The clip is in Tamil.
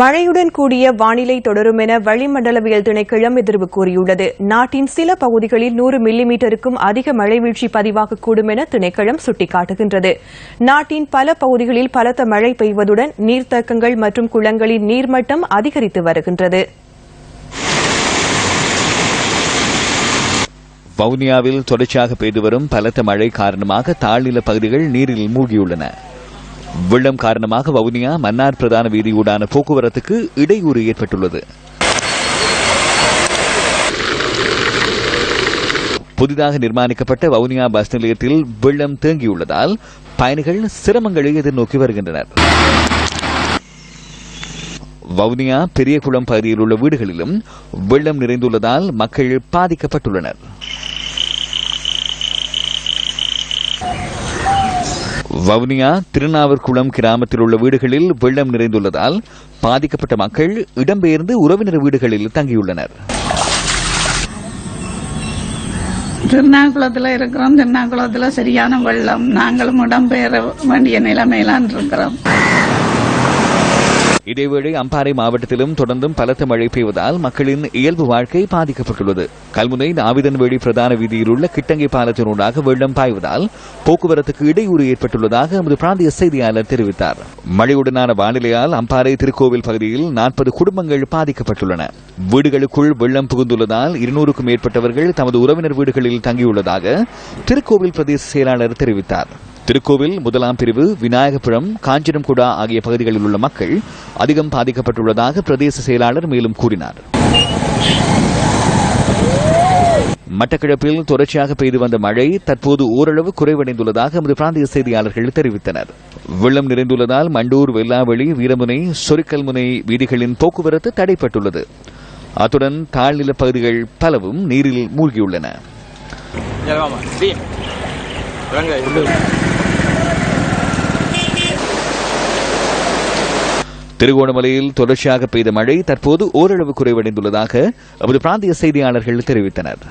மழையுடன் கூடிய வானிலை தொடரும் என வளிமண்டலவியல் திணைக்களம் எதிர்வு கூறியுள்ளது. நாட்டின் சில பகுதிகளில் நூறு மில்லிமீட்டருக்கும் அதிக மழை வீழ்ச்சி பதிவாகக்கூடும் என திணைக்களம் சுட்டிக்காட்டுகின்றது. நாட்டின் பல பகுதிகளில் பலத்த மழை பெய்வதுடன் நீர்த்தக்கங்கள் மற்றும் குளங்களின் நீர்மட்டம் அதிகரித்து வருகின்றது. வவுனியாவில் தொடர்ச்சியாக பெய்து வரும் பலத்த மழை காரணமாக தாழ்நில பகுதிகள் நீரில் மூழ்கியுள்ளன. வெள்ளம் காரணமாக வவுனியா மன்னார் பிரதான வீதியூடான போக்குவரத்துக்கு இடையூறு ஏற்பட்டுள்ளது. புதிதாக நிர்மாணிக்கப்பட்ட வவுனியா பஸ் நிலையத்தில் வெள்ளம் தேங்கியுள்ளதால் பயணிகள் சிரமங்களை எதிர்நோக்கி வருகின்றனர். வவுனியா பெரியகுளம் பகுதியில் உள்ள வீடுகளிலும் வெள்ளம் நிறைந்துள்ளதால் மக்கள் பாதிக்கப்பட்டுள்ளனர். வவுனியா திருநாவர்குளம் கிராமத்தில் உள்ள வீடுகளில் வெள்ளம் நிறைந்துள்ளதால் பாதிக்கப்பட்ட மக்கள் இடம்பெயர்ந்து உறவினர் வீடுகளில் தங்கியுள்ளனர். திருநாகுளத்தில் இருக்கிறோம். திருநாகுளத்தில் சரியான வெள்ளம். நாங்களும் இடம்பெயர வேண்டிய நிலைமையிலான் இருக்கிறோம். இதேவேளை அம்பாறை மாவட்டத்திலும் தொடர்ந்தும் பலத்த மழை பெய்வதால் மக்களின் இயல்பு வாழ்க்கை பாதிக்கப்பட்டுள்ளது. கல்முனை நாவிதன்வேலி பிரதான வீதியில் உள்ள கிட்டங்கை பாலத்தினூடாக வெள்ளம் பாய்வதால் போக்குவரத்துக்கு இடையூறு ஏற்பட்டுள்ளதாக எமது பிராந்திய செய்தியாளர் தெரிவித்தார். மழையுடனான வானிலையால் அம்பாறை திருக்கோவில் பகுதியில் நாற்பது குடும்பங்கள் பாதிக்கப்பட்டுள்ளன. வீடுகளுக்குள் வெள்ளம் புகுந்துள்ளதால் இருநூறுக்கும் மேற்பட்டவர்கள் தமது உறவினர் வீடுகளில் தங்கியுள்ளதாக திருக்கோவில் பிரதேச செயலாளர் தெரிவித்தார். திருக்கோவில் முதலாம் பிரிவு விநாயகபுரம் காஞ்சிரம்குடா ஆகிய பகுதிகளில் உள்ள மக்கள் அதிகம் பாதிக்கப்பட்டுள்ளதாக பிரதேச செயலாளர் மேலும் கூறினார். மட்டக்கிழப்பில் தொடர்ச்சியாக பெய்து வந்த மழை தற்போது ஓரளவு குறைவடைந்துள்ளதாக எமது பிராந்திய செய்தியாளர்கள் தெரிவித்தனர். வெள்ளம் நிறைந்துள்ளதால் மண்டூர் வெள்ளாவளி வீரமுனை சொரிக்கல்முனை வீதிகளின் போக்குவரத்து தடைப்பட்டுள்ளது. அத்துடன் தாழ்நில பகுதிகள் பலவும் நீரில் மூழ்கியுள்ளன. திருகோணமலையில் தொடர்ச்சியாக பெய்த மழை தற்போது ஓரளவு குறைவடைந்துள்ளதாக எமது பிராந்திய செய்தியாளர்கள் தெரிவித்தனர்.